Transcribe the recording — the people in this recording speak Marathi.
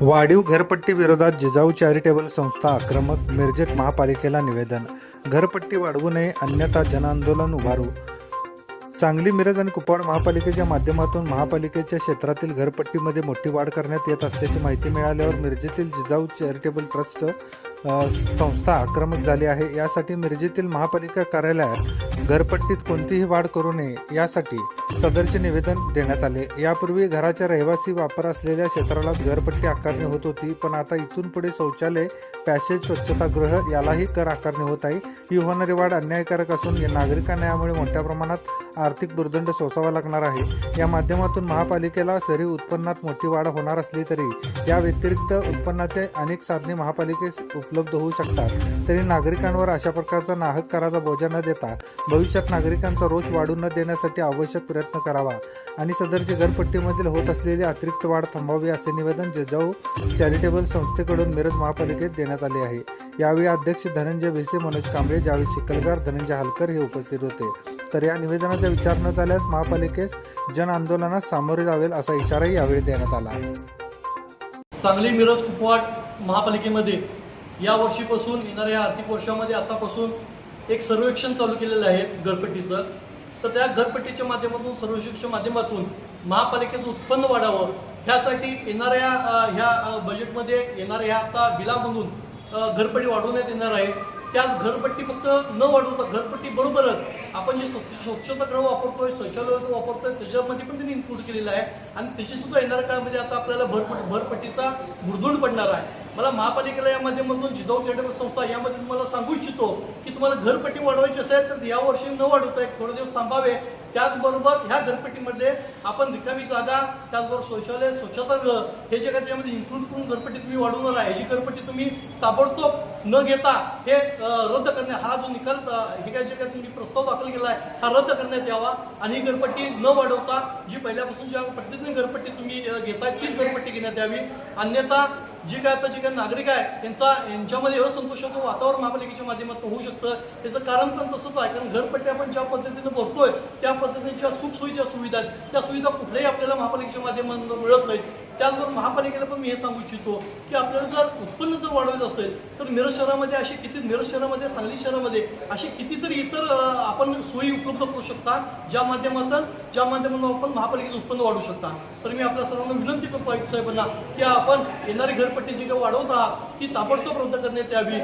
वाढीव घरपट्टी विरोधात जिजाऊ चॅरिटेबल संस्था आक्रमक मिरजेत महापालिकेला निवेदन. घरपट्टी वाढवू नये अन्यथा जनआंदोलन उभारू. सांगली मिरज आणि कुपवाड महापालिकेच्या माध्यमातून महापालिकेच्या क्षेत्रातील घरपट्टीमध्ये मोठी वाढ करण्यात येत असल्याची माहिती मिळाल्यावर मिरजेतील जिजाऊ चॅरिटेबल ट्रस्ट संस्था आक्रमक झाली आहे. यासाठी मिरजेतील महापालिका कार्यालयात घरपट्टीत कोणतीही वाढ करू नये. यासाठी सदरचे निवेदन देण्यात आले. यापूर्वी घराच्या रहिवासी वापर असलेल्या क्षेत्रालाच घरपट्टी आकारणी होत होती पण आता इथून पुढे शौचालय पॅसेज स्वच्छतागृह यालाही कर आकारणी होत आहे. ही होणारी वाढ अन्यायकारक असून या नागरिकांना यामुळे मोठ्या प्रमाणात आर्थिक दुर्दंड सोसावा लागणार आहे. या माध्यमातून महापालिकेला शहरी उत्पन्नात मोठी वाढ होणार असली तरी या व्यतिरिक्त उत्पन्नाचे अनेक साधने महापालिकेस उपलब्ध होऊ शकतात. तरी नागरिकांवर अशा प्रकारचा नाहक कराचा बोजा न देता भविष्यात नागरिकांचा रोष वाढू न देण्यासाठी आवश्यक प्रयत्न करावा. आणि सदरची घरपट्टीमधील होत असलेली अतिरिक्त वाढ थांबावी असे निवेदन जिजाऊ चॅरिटेबल संस्थेकडून मिरज महापालिकेत देण्यात आले आहे. यावेळी अध्यक्ष धनंजय भिसे मनोज कांबळे जावेद शिकलगार धनंजय हलकर हे उपस्थित होते. तर या निवेदनाचा विचार न झाल्यास महापालिकेस जन आंदोलनात सामोरे जावेल असा इशाराही यावेळी देण्यात आला. सांगली मिरज कुपवाड महापालिकेमध्ये या वर्षीपासून येणाऱ्या आर्थिक वर्षामध्ये आतापासून एक सर्वेक्षण चालू केलेलं आहे घरपट्टीचं. तर त्या घरपट्टीच्या माध्यमातून सर्वशिक्षण माध्यमातून महापालिकेचं उत्पन्न वाढावं. ह्यासाठी येणाऱ्या ह्या बजेटमध्ये येणाऱ्या ह्या आता बिलामधून घरपट्टी वाढवण्यात येणार आहे. त्याच घरपट्टी फक्त न वाढवता घरपट्टी बरोबरच आपण जे स्वच्छ स्वच्छतागृह वापरतोय शौचालयाचं वापरतोय त्याच्यामध्ये पण त्यांनी इन्क्लूड केलेलं आहे. आणि त्याची सुद्धा येणाऱ्या काळामध्ये आता आपल्याला भरपट भरपट्टीचा भुर्दूड पडणार आहे. मला महापालिकेला या माध्यमातून जिजाऊ चॅरिटेबल संस्था यामध्ये तुम्हाला सांगू इच्छितो की तुम्हाला घरपट्टी वाढवायची असेल तर या वर्षी न वाढवता एक थोडे दिवस थांबावे. त्याचबरोबर ह्या घरपट्टीमध्ये आपण रिकामी जागा त्याचबरोबर शौचालय स्वच्छतागृह हे जे काही त्यामध्ये इन्क्लूड करून घरपट्टी तुम्ही वाढवणार आहे ह्याची घरपट्टी तुम्ही ताबडतोब न घेता हे रद्द करणे हा जो निकाल हे काय जे काही तुम्ही प्रस्ताव दाखल केला आहे हा रद्द करण्यात यावा आणि ही घरपट्टी न वाढवता जी पहिल्यापासून ज्या पद्धतीने घरपट्टी तुम्ही घेताय तीच घरपट्टी घेण्यात यावी. अन्यथा जी काय आता जे काय नागरिक आहे त्यांचा यांच्यामध्ये असंतोषाचं वातावरण महापालिकेच्या माध्यमातून होऊ शकतं. त्याचं कारण पण तसंच आहे कारण घरपट्टी आपण ज्या पद्धतीने भरतोय त्या पद्धतीच्या सुखसोयीच्या सुविधा आहेत. त्या सुविधा कुठल्याही आपल्याला महापालिकेच्या माध्यमातून मिळत नाहीत. त्याचबरोबर महापालिकेला पण मी हे सांगू इच्छितो की आपल्याला जर उत्पन्न जर वाढवायचं असेल तर मिरज शहरामध्ये अशी किती मिरज शहरामध्ये सांगली शहरामध्ये अशी कितीतरी इतर आपण सोयी उपलब्ध करू शकता ज्या माध्यमातून ज्या माध्यमातून आपण महापालिकेचं उत्पन्न वाढवू शकता तर मी आपल्या सर्वांना विनंती करतो आयुक्त साहेबांना की आपण येणारी घरपट्टी जी काही वाढवत आहात ती ताबडतोब रद्द करण्यात यावी.